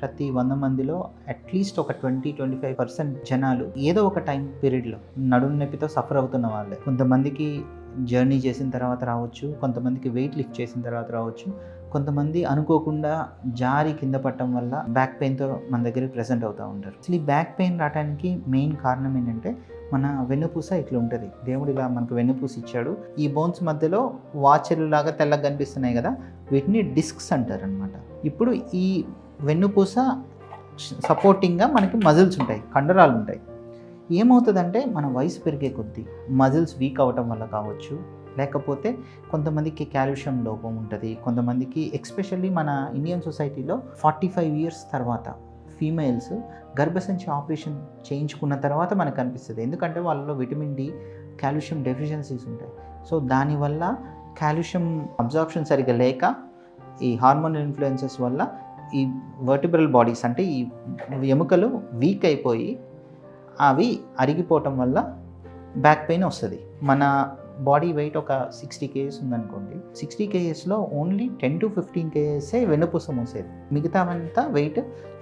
ప్రతి వంద మందిలో అట్లీస్ట్ ఒక ట్వంటీ ట్వంటీ ఫైవ్ పర్సెంట్ జనాలు ఏదో ఒక టైం పీరియడ్లో నడుము నొప్పితో సఫర్ అవుతున్న వాళ్ళే. కొంతమందికి జర్నీ చేసిన తర్వాత రావచ్చు కొంతమందికి వెయిట్ లిఫ్ట్ చేసిన తర్వాత రావచ్చు. కొంతమంది అనుకోకుండా జారి కింద పట్టడం వల్ల బ్యాక్ పెయిన్తో మన దగ్గరికి ప్రెసెంట్ అవుతూ ఉంటారు. అసలు ఈ బ్యాక్ పెయిన్ రావడానికి మెయిన్ కారణం ఏంటంటే మన వెన్నుపూస ఇట్లా ఉంటుంది. దేవుడు ఇలా మనకు వెన్నుపూస ఇచ్చాడు. ఈ బోన్స్ మధ్యలో వాచర్లు లాగా తెల్లగా కనిపిస్తున్నాయి కదా వీటిని డిస్క్స్ అంటారు అనమాట ఇప్పుడు ఈ వెన్నుపూస సపోర్టింగ్గా మనకి మజిల్స్ ఉంటాయి కండరాలు ఉంటాయి. ఏమవుతుందంటే మన వయసు పెరిగే కొద్దీ మజిల్స్ వీక్ అవ్వటం వల్ల కావచ్చు లేకపోతే కొంతమందికి కాల్షియం లోపం ఉంటుంది కొంతమందికి ఎక్స్పెషల్లీ మన ఇండియన్ సొసైటీలో ఫార్టీ ఫైవ్ ఇయర్స్ తర్వాత ఫీమేల్స్ గర్భసంచి ఆపరేషన్ చేయించుకున్న తర్వాత మనకు అనిపిస్తుంది. ఎందుకంటే వాళ్ళలో విటమిన్ డి కాల్షియం డెఫిషియన్సీస్ ఉంటాయి. సో దానివల్ల కాల్షియం అబ్జార్ప్షన్ సరిగ్గా లేక ఈ హార్మోనల్ ఇన్ఫ్లుయెన్సెస్ వల్ల ఈ వర్టిబ్రల్ బాడీస్ అంటే ఈ ఎముకలు వీక్ అయిపోయి అవి అరిగిపోవటం వల్ల బ్యాక్ పెయిన్ వస్తుంది. మన బాడీ వెయిట్ ఒక సిక్స్టీ కేఎస్ ఉందనుకోండి. సిక్స్టీ కేఎస్లో ఓన్లీ టెన్ టు ఫిఫ్టీన్ కేఎస్ఏ వెన్నుపూస మోసేది. మిగతావంతా వెయిట్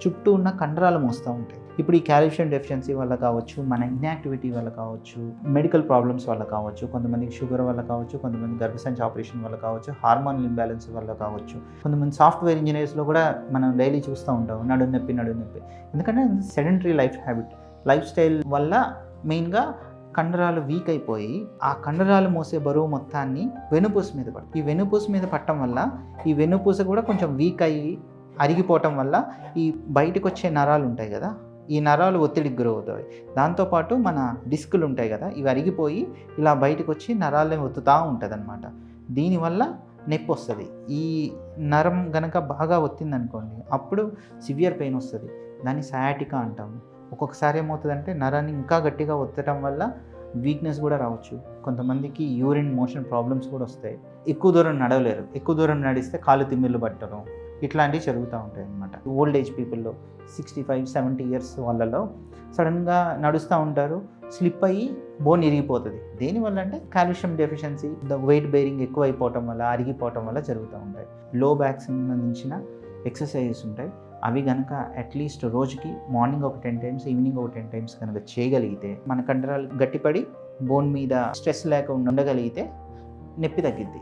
చుట్టూ ఉన్న కండరాలు మోస్తూ ఉంటాయి. ఇప్పుడు ఈ క్యాల్షియం డెఫిషియన్సీ వల్ల కావచ్చు మన ఇన్యాక్టివిటీ వల్ల కావచ్చు మెడికల్ ప్రాబ్లమ్స్ వల్ల కావచ్చు కొంతమందికి షుగర్ వల్ల కావచ్చు కొంతమంది గర్భసంచి ఆపరేషన్ వల్ల కావచ్చు హార్మోన్ ఇంబ్యాలెన్స్ వల్ల కావచ్చు కొంతమంది సాఫ్ట్వేర్ ఇంజనీర్స్లో కూడా మనం డైలీ చూస్తూ ఉంటాం నడు నొప్పి నడు నొప్పి. ఎందుకంటే sedentary life habit. Life style వల్ల మెయిన్గా కండరాలు వీక్ అయిపోయి ఆ కండరాలు మోసే బరువు మొత్తాన్ని వెనుపూస మీద పడుతుంది ఈ వెనుపూస మీద పట్టడం వల్ల ఈ వెనుపూస కూడా కొంచెం వీక్ అయ్యి అరిగిపోవటం వల్ల ఈ బయటకు వచ్చే నరాలు ఉంటాయి కదా ఈ నరాలు ఒత్తిడికి గురవుతాయి. దాంతోపాటు మన డిస్కులు ఉంటాయి కదా ఇవి అరిగిపోయి ఇలా బయటకు వచ్చి నరాలని ఒత్తుతూ ఉంటుంది అనమాట దీనివల్ల నొప్పి వస్తుంది. ఈ నరం గనక బాగా ఒత్తిందనుకోండి అప్పుడు సివియర్ పెయిన్ వస్తుంది. దాన్ని సయాటికా అంటాము. ఒక్కొక్కసారి ఏమవుతుందంటే నరాన్ని ఇంకా గట్టిగా ఒత్తడం వల్ల వీక్నెస్ కూడా రావచ్చు. కొంతమందికి యూరిన్ మోషన్ ప్రాబ్లమ్స్ కూడా వస్తాయి. ఎక్కువ దూరం నడవలేరు. ఎక్కువ దూరం నడిస్తే కాలు తిమ్మిళ్ళు పట్టడం ఇట్లాంటివి జరుగుతూ ఉంటాయి అన్నమాట. ఓల్డ్ ఏజ్ పీపుల్లో సిక్స్టీ ఫైవ్ సెవెంటీ ఇయర్స్ వాళ్ళలో సడన్గా నడుస్తూ ఉంటారు. స్లిప్ అయ్యి బోన్ ఇరిగిపోతుంది. దేనివల్ల అంటే calcium deficiency the weight bearing ఎక్కువ అయిపోవటం వల్ల అరిగిపోవటం వల్ల జరుగుతూ ఉంటాయి. లో బ్యాక్ సంబంధించిన ఎక్సర్సైజెస్ ఉంటాయి. అవి కనుక అట్లీస్ట్ రోజుకి మార్నింగ్ ఒక టెన్ టైమ్స్ ఈవినింగ్ ఒక టెన్ టైమ్స్ కనుక చేయగలిగితే మన కండరాలు గట్టిపడి బోన్ మీద స్ట్రెస్ లేకుండా ఉండగలిగితే నొప్పి తగ్గిద్ది.